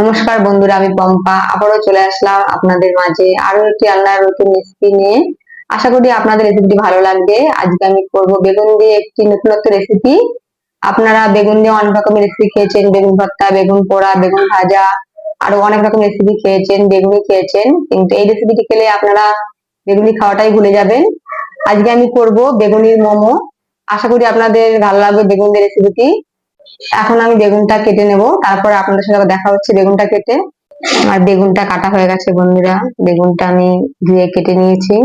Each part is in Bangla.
নমস্কার বন্ধুরা, আমি পম্পা। আবারও চলে আসলাম আপনাদের মাঝে আরও একটি রান্নার নতুন রেসিপি নিয়ে। আশা করি আপনাদের রেসিপিটি ভালো লাগবে। আজকে আমি করব বেগুন দিয়ে একটি নতুনত্ব রেসিপি আপনারা বেগুন দিয়ে অনেক রকমের রেসিপি খেয়েছেন। বেগুন ভর্তা, বেগুন পোড়া, বেগুন ভাজা আরও অনেক রকম রেসিপি খেয়েছেন, বেগুনি খেয়েছেন। কিন্তু এই রেসিপিটি খেলে আপনারা বেগুনি খাওয়াটাই ভুলে যাবেন। আজকে আমি করব বেগুনির মোমো। আশা করি আপনাদের ভালো লাগবে বেগুন দিয়ে রেসিপিটি এখন আমি বেগুনটা কেটে নেব। তারপর আপনাদের সাথে দেখা হচ্ছে বেগুনটা কেটে। আর বেগুনটা কাটা হয়ে গেছে বন্ধুরা। বেগুনটা আমি ধুয়ে কেটে নিয়েছি।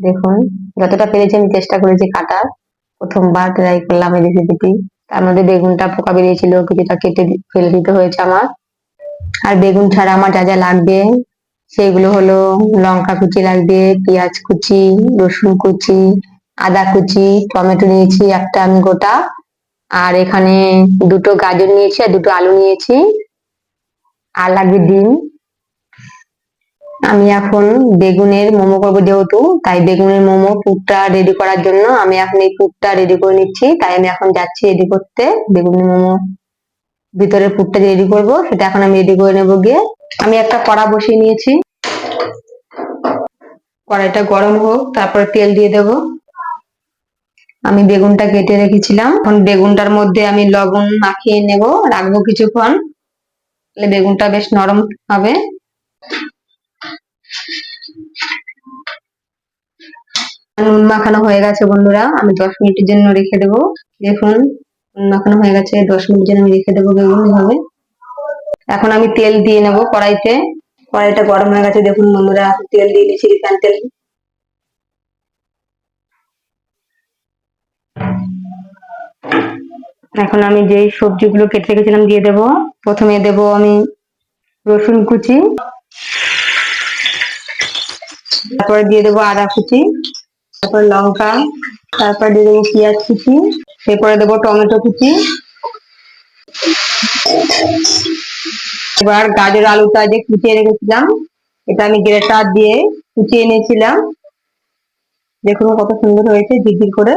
দেখুন, যতটা পেরেছি আমি চেষ্টা করেছি কাটার। প্রথমবার ট্রাই করলাম এই রেসিপিটি তার মধ্যে বেগুনটা পোকা বেরিয়েছিল, কিছুটা কেটে ফেলে দিতে হয়েছে আমার। আর বেগুন ছাড়া আমার যা যা লাগবে, সেগুলো হলো লঙ্কা কুচি লাগবে, পেঁয়াজ কুচি, রসুন কুচি, আদা কুচি, টমেটো নিয়েছি একটা আমি গোটা। আর এখানে দুটো গাজর নিয়েছি আর দুটো আলু নিয়েছি। আর লাগবে ডিম। আমি এখন বেগুনের মোমো করব যেহেতু, তাই বেগুনের মোমো পুরটা রেডি করার জন্য আমি এখন এই পুরটা রেডি করে নিচ্ছি। তাই আমি এখন যাচ্ছি রেডি করতে। বেগুনের মোমো ভিতরের পুরটা রেডি করব, সেটা এখন আমি রেডি করে নেব গিয়ে। আমি একটা কড়া বসিয়ে নিয়েছি। কড়াইটা গরম হোক, তারপরে তেল দিয়ে দেবো। আমি বেগুনটা কেটে রেখেছিলাম। এখন বেগুনটার মধ্যে আমি লবণ মাখিয়ে নেব, রাখব কিছুক্ষণ। তাহলে বেগুনটা বেশ নরম হবে। নুন মাখানো হয়ে গেছে বন্ধুরা, আমি দশ মিনিটের জন্য রেখে দেবো। দেখুন, নুন মাখানো হয়ে গেছে, দশ মিনিটের জন্য আমি রেখে দেবো বেগুন এভাবে এখন আমি তেল দিয়ে নেব কড়াইতে। কড়াইটা গরম হয়ে গেছে, দেখুন বন্ধুরা, তেল দিয়ে দিয়েছি রিফাইন তেল। এখন আমি যেই সবজিগুলো কেটে রেখেছিলাম দিয়ে দেব। প্রথমে দেব আমি রসুন কুচি। তারপরে দিয়ে দেবো আদা কুচি। তারপর লঙ্কা। তারপর দিয়ে দেবো পেঁয়াজ কুচি। এরপরে দেবো টমেটো কুচি। এবার গাজর আলুটা যে কুচিয়ে রেখেছিলাম, এটা আমি গ্রেটার দিয়ে কুচিয়ে নিয়েছিলাম। দেখুন কত সুন্দর হয়েছে, ঝিরঝির করে।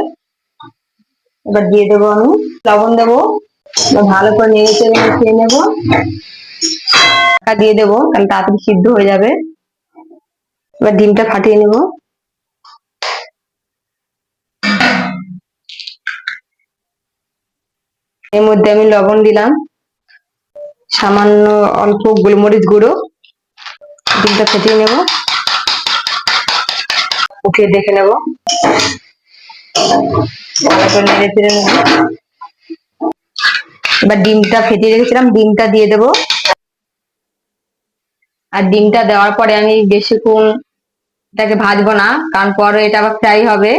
এবার দিয়ে দেবো আমি। লবণ দেবো ভালো করে নেড়ে চেড়ে মিশিয়ে নেব। দিয়ে দেবো, তাহলে তাড়াতাড়ি সিদ্ধ হয়ে যাবে। এবার ডিমটা ফাটিয়ে নেব। এর মধ্যে আমি লবণ দিলাম। সামান্য অল্প গোলমরিচ গুঁড়ো। ডিমটা ফেটিয়ে নেব। উঠিয়ে দেখে নেব। এবার ডিমটা ফেটিয়ে রেখেছিলাম, ডিমটা দিয়ে দেব। আর ডিমটা দেওয়ার পরে আমি বেশিক্ষণ এটাকে ভাজবো না, কারণ পরে এটা আবার ফ্রাই হবে।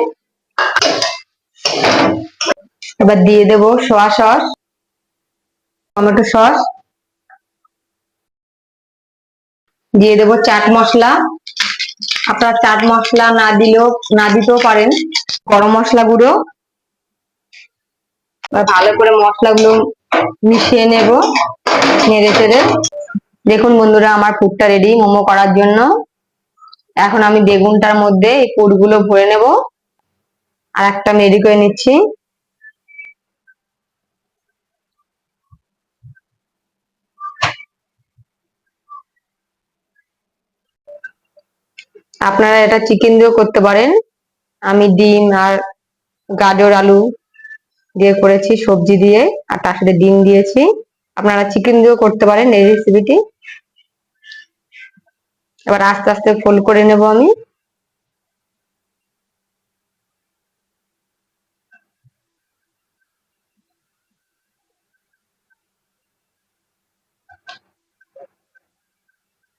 এবার দিয়ে দেব সোয়া সস টমেটো সস দিয়ে দেব চাট মশলা। আপনারা চাট মশলা না দিলেও, না দিতেও পারেন। গরম মশলা গুঁড়ো। ভালো করে মশলাগুলো মিশিয়ে নেব, নেড়ে চেড়ে। দেখুন বন্ধুরা, আমার পুরটা রেডি মোমো করার জন্য। এখন আমি বেগুনটার মধ্যে এই পুরগুলো ভরে নেব। আর একটা আমি রেডি করে নিচ্ছি। আপনারা এটা চিকেন দিয়েও করতে পারেন। আমি ডিম আর গাজর, আলু দিয়ে করেছি, সবজি দিয়ে, আর তার সাথে ডিম দিয়েছি। আপনারা চিকেন দিয়েও করতে পারেন এই রেসিপিটি এবার আস্তে আস্তে ফোল্ড করে নেব আমি।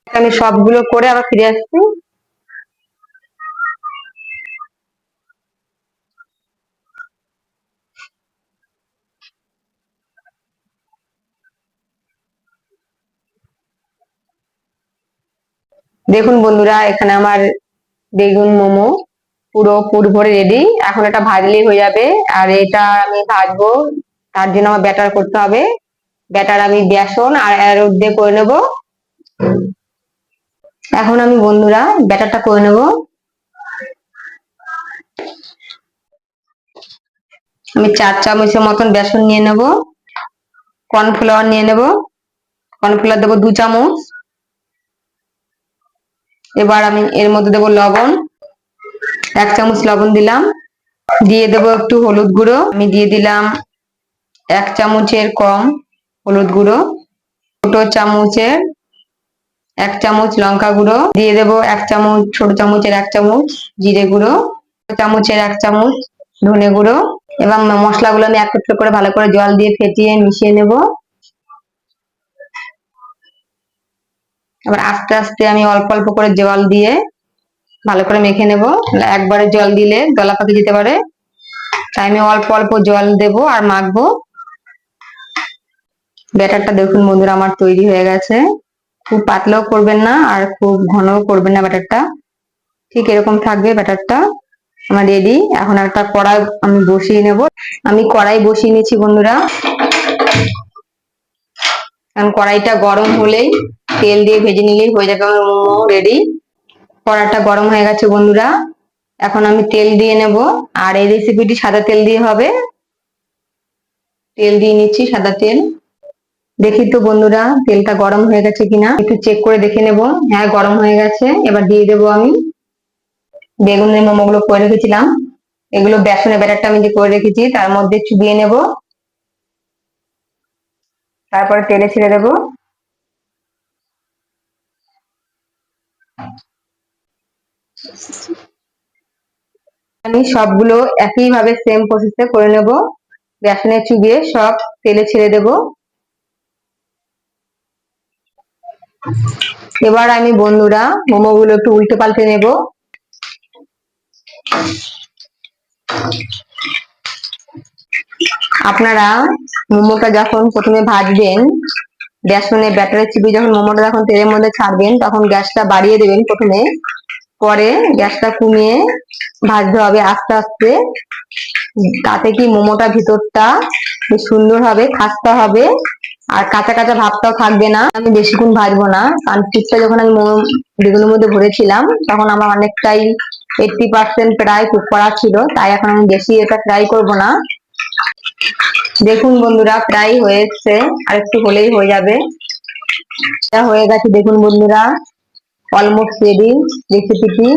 আমি সবগুলো করে আবার ফিরে আসছি। দেখুন বন্ধুরা, এখানে আমার বেগুন মোমো পুরো পুর ভরে রেডি এখন এটা ভাজলেই হয়ে যাবে। আর এটা আমি ভাজবো, তার জন্য আমার ব্যাটার করতে হবে। ব্যাটার আমি বেসন আর অ্যারোট দিয়ে করে নেব। এখন আমি বন্ধুরা ব্যাটারটা করে নেব। আমি চার চামচের মতন বেসন নিয়ে নেব। কর্নফ্লাওয়ার নিয়ে নেব। কর্নফ্লাওয়ার দেবো দু চামচ। এবার আমি এর মধ্যে দেবো লবণ। এক চামচ লবণ দিলাম। দিয়ে দেবো একটু হলুদ গুঁড়ো। আমি দিয়ে দিলাম এক চামচের কম হলুদ গুঁড়ো ছোট চামচের এক চামচ লঙ্কা গুঁড়ো, দিয়ে দেবো এক চামচ, ছোট চামচের এক চামচ জিরে গুঁড়ো চামচের এক চামচ ধনে গুঁড়ো। এবং মশলাগুলো আমি একত্র করে ভালো করে জল দিয়ে ফেটিয়ে মিশিয়ে নেব। এবার আস্তে আস্তে আমি অল্প অল্প করে জল দিয়ে ভালো করে মেখে নেব। একবারে জল দিলে দলা পাকি যেতে পারে। তাই আমি অল্প অল্প জল দেব আর মাখবো। ব্যাটারটা দেখুন বন্ধুরা, আমার তৈরি হয়ে গেছে। খুব পাতলাও করবেন না আর খুব ঘনও করবেন না ব্যাটারটা। ঠিক এরকম থাকবে ব্যাটারটা। আমার রেডি এখন একটা কড়াই আমি বসিয়ে নেব। আমি কড়াই বসিয়ে নিয়েছি বন্ধুরা। কারণ কড়াইটা গরম হলেই তেল দিয়ে ভেজে নিলেই হয়ে যাবে আমার মোমো রেডি কড়াইটা গরম হয়ে গেছে বন্ধুরা। এখন আমি তেল দিয়ে নেব। আর এই রেসিপিটি সাদা তেল দিয়ে হবে। তেল দিয়ে নিচ্ছি সাদা তেল। দেখি তো বন্ধুরা, তেলটা গরম হয়ে গেছে কিনা। একটু চেক করে দেখে নেব। হ্যাঁ গরম হয়ে গেছে। এবার দিয়ে দেবো আমি বেগুনের মোমোগুলো করে রেখেছিলাম। এগুলো বেসনের ব্যাটারটা আমি যে করে রেখেছি, তার মধ্যে চুবিয়ে নেব। তারপরে তেলে ছেড়ে দেব। আমি সবগুলো একইভাবে সেম প্রসেসে করে নেব। বেসনে চুবিয়ে সব তেলে ছেড়ে দেব। এবার আমি বন্ধুরা মোমোগুলো একটু উল্টে পাল্টে নেব। আপনারা মোমোটা যখন প্রথমে ভাজবেন বেসনের ব্যাটারে চিপে যখন মোমোটা যখন তেলের মধ্যে ছাড়বেন, তখন গ্যাসটা বাড়িয়ে দেবেন প্রথমে। পরে গ্যাসটা কমিয়ে ভাজতে হবে আস্তে আস্তে। তাতে কি মোমোটা ভিতরটা সুন্দর হবে, খাস্তা হবে। আর কাঁচা কাঁচা ভাবটাও থাকবে না। আমি বেশিক্ষণ ভাজবো না। কারণ চিপটা যখন আমি মোমো বেগুনের মধ্যে ভরেছিলাম, তখন আমার অনেকটাই এইটটি পার্সেন্ট প্রায় কুক করা ছিল। তাই এখন আমি বেশি এটা ট্রাই করব না। দেখুন বন্ধুরা, প্রায় হয়েছে, আর একটু হলেই হয়ে যাবে। এটা হয়ে গেছে, দেখুন বন্ধুরা অলমোস্ট রেডি রেসিপিটি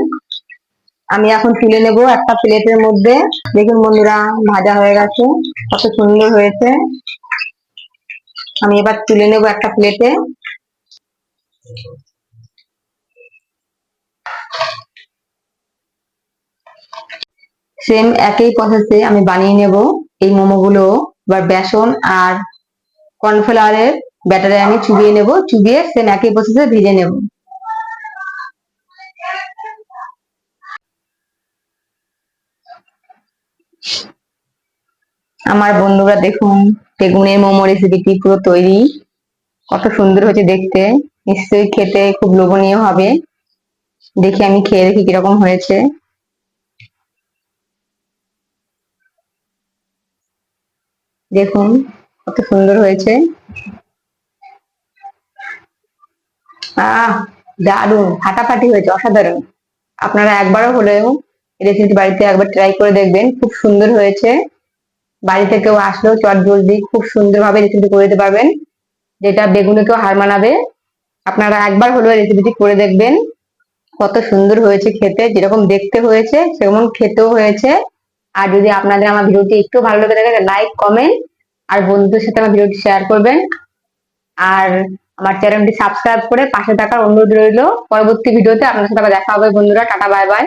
আমি এখন তুলে নেব একটা প্লেটের মধ্যে। দেখুন বন্ধুরা, ভাজা হয়ে গেছে, কত সুন্দর হয়েছে। আমি এবার তুলে নেব একটা প্লেটে। সেম একই প্রসেসে আমি বানিয়ে নেব এই মোমোগুলো। বা বেসন আর কর্নফ্লাওয়ারের ব্যাটারে আমি চুবিয়ে নেব, চুবিয়ে সেম একই প্রসেসে ভেজে নেব। আমার বন্ধুরা দেখুন, বেগুনের মোমো রেসিপিটি পুরো তৈরি। কত সুন্দর হয়েছে দেখতে। নিশ্চয়ই খেতে খুব লোভনীয় হবে। দেখি আমি খেয়ে দেখি কীরকম হয়েছে। দেখুন, কত সুন্দর হয়েছে। আহ দারুণ ফাটাফাটি হয়েছে, অসাধারণ। আপনারা একবারও হলেও রেসিপি বাড়িতে একবার ট্রাই করে দেখবেন, খুব সুন্দর হয়েছে। বাড়িতে কেউ আসলেও চট জলদি খুব সুন্দরভাবে রেসিপিটি করে দিতে পারবেন, যেটা বেগুনেকেও হার মানাবে। আপনারা একবার হলেও রেসিপিটি করে দেখবেন, কত সুন্দর হয়েছে খেতে, যেরকম দেখতে হয়েছে সেরকম খেতেও হয়েছে। আর যদি আপনাদের আমার ভিডিওটি একটু ভালো লেগে থাকে লাইক কমেন্ট আর বন্ধুদের সাথে আমার ভিডিওটি শেয়ার করবেন। আর আমার চ্যানেলটি সাবস্ক্রাইব করে পাশে থাকার অনুরোধ রইল। পরবর্তী ভিডিওতে আপনার সাথে আবার দেখা হবে বন্ধুরা। Tata bye bye